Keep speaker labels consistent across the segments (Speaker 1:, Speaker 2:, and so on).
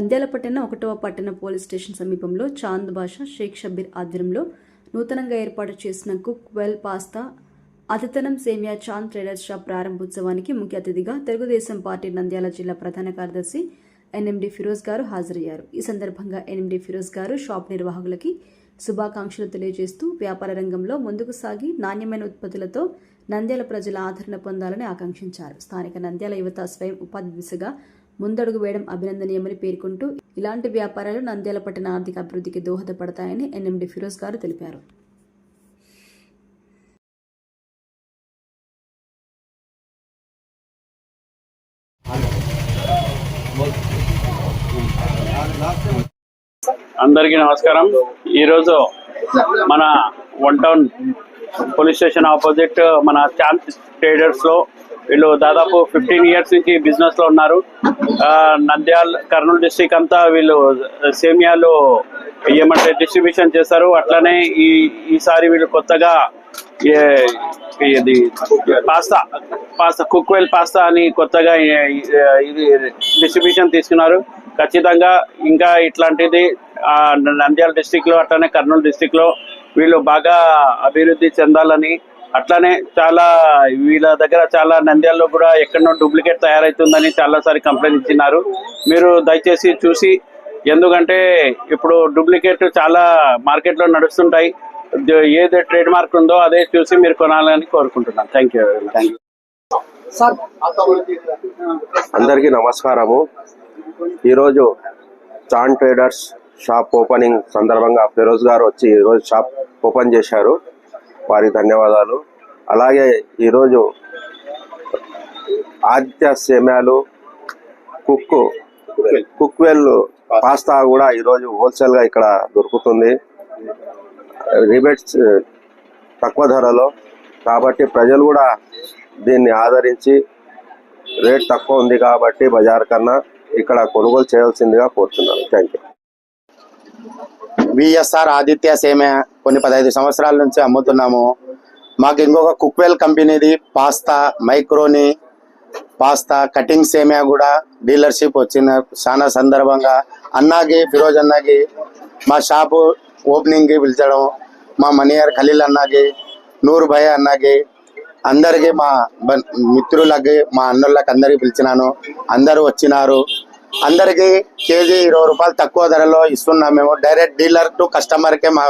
Speaker 1: నంద్యాల పట్టణ ఒకటవ పట్టణ పోలీస్ స్టేషన్ సమీపంలో చాంద్ బాషా షేక్ షబీర్ ఆధ్వర్యంలో నూతనంగా ఏర్పాటు చేసిన కుక్ వెల్ పాస్తా అతితనం సేమియా చాంద్ ట్రేడర్స్ షాప్ ప్రారంభోత్సవానికి ముఖ్య అతిథిగా తెలుగుదేశం పార్టీ నంద్యాల జిల్లా ప్రధాన కార్యదర్శి ఎన్ఎండి ఫిరోజ్ గారు హాజరయ్యారు. ఈ సందర్భంగా ఎన్ఎండి ఫిరోజ్ గారు షాప్ నిర్వాహకులకి శుభాకాంక్షలు తెలియజేస్తూ వ్యాపార రంగంలో ముందుకు సాగి నాణ్యమైన ఉత్పత్తులతో నంద్యాల ప్రజల ఆదరణ పొందాలని ఆకాంక్షించారు. స్థానిక నంద్యాల యువత స్వయం ఉపాధి దిశగా ముందడుగు వేయడం అభినందనీయమని పేర్కొంటూ ఇలాంటి వ్యాపారాలు నంద్యాల పట్టణ ఆర్థిక అభివృద్ధికి దోహదపడతాయని ఎన్ఎండి ఫిరోజ్ గారు తెలిపారు.
Speaker 2: అందరికీ నమస్కారం. ఈరోజు మన one town police station opposite మన ఛాన్స్ ట్రేడర్స్లో వీళ్ళు దాదాపు ఫిఫ్టీన్ ఇయర్స్ నుంచి బిజినెస్లో ఉన్నారు. నంద్యాల కర్నూలు డిస్టిక్ అంతా వీళ్ళు సేమియాలు ఏమంటే డిస్ట్రిబ్యూషన్ చేస్తారు. అట్లనే ఈ ఈసారి వీళ్ళు కొత్తగా ఇది పాస్తా పాస్తా కుక్వెల్ పాస్తా అని కొత్తగా ఇది డిస్ట్రిబ్యూషన్ తీసుకున్నారు. ఖచ్చితంగా ఇంకా ఇట్లాంటిది నంద్యాల డిస్టిక్లో అట్లనే కర్నూలు డిస్టిక్లో వీళ్ళు బాగా అభివృద్ధి చెందాలని అట్లానే చాలా వీళ్ళ దగ్గర చాలా నంద్యాలలో కూడా ఎక్కడో డూప్లికేట్ తయారవుతుందని చాలాసారి కంప్లైంట్ ఇచ్చినారు. మీరు దయచేసి చూసి ఎందుకంటే ఇప్పుడు డూప్లికేట్ చాలా మార్కెట్లో నడుస్తుంటాయి. ఏది ట్రేడ్ మార్క్ ఉందో అదే చూసి మీరు కొనాలని కోరుకుంటున్నాను థ్యాంక్ యూ థ్యాంక్ యూ
Speaker 3: అందరికీ నమస్కారము. ఈరోజు చాన్ ట్రేడర్స్ షాప్ ఓపెనింగ్ సందర్భంగా ఫిరోజ్ గారు వచ్చి ఈరోజు షాప్ ఓపెన్ చేశారు. వారికి ధన్యవాదాలు. అలాగే ఈరోజు ఆదిత్య సేమ్యాలు కుక్ కుక్వెల్ పాస్తా కూడా ఈరోజు హోల్సేల్గా ఇక్కడ దొరుకుతుంది. రిబేట్స్ తక్కువ ధరలో. కాబట్టి ప్రజలు కూడా దీన్ని ఆదరించి రేట్ తక్కువ ఉంది కాబట్టి బజార్ కన్నా ఇక్కడ కొనుగోలు చేయాల్సిందిగా కోరుతున్నాను. Thank you.
Speaker 4: విఎస్ఆర్ ఆదిత్య సేమే కొన్ని పదహైదు సంవత్సరాల నుంచి అమ్ముతున్నాము. మాకు ఇంకొక కుక్వెల్ కంపెనీది పాస్తా మైక్రోని పాస్తా కటింగ్ సేమియా కూడా డీలర్షిప్ వచ్చిన చాలా సందర్భంగా అన్నాకి ఫిరోజ్ అన్నాకి మా షాపు ఓపెనింగ్కి పిలిచడం మా మనియర్ ఖలీల్ అన్నాకి నూరు భయ అన్నాకి అందరికి మా మిత్రులకి మా అన్నులకి అందరికీ పిలిచినాను. అందరూ వచ్చినారు. అందరికి కేజీ ఇరవై రూపాయలు తక్కువ ధరలో ఇస్తున్నాం మేము. డైరెక్ట్ డీలర్ టు కస్టమర్కే మా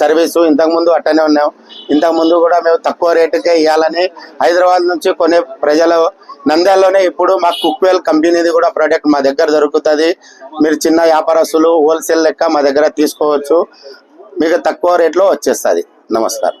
Speaker 4: సర్వీసు ఇంతకుముందు అట్టనే ఉన్నాం. ఇంతకుముందు కూడా మేము తక్కువ రేటుకే ఇవ్వాలని హైదరాబాద్ నుంచి కొనే ప్రజలు నంద్యాలలోనే ఇప్పుడు మా కుక్వేల్ కంపెనీది కూడా ప్రోడక్ట్ మా దగ్గర దొరుకుతుంది. మీరు చిన్న వ్యాపారస్తులు హోల్సేల్ లెక్క మా దగ్గర తీసుకోవచ్చు. మీకు తక్కువ రేట్లో వచ్చేస్తుంది. నమస్కారం.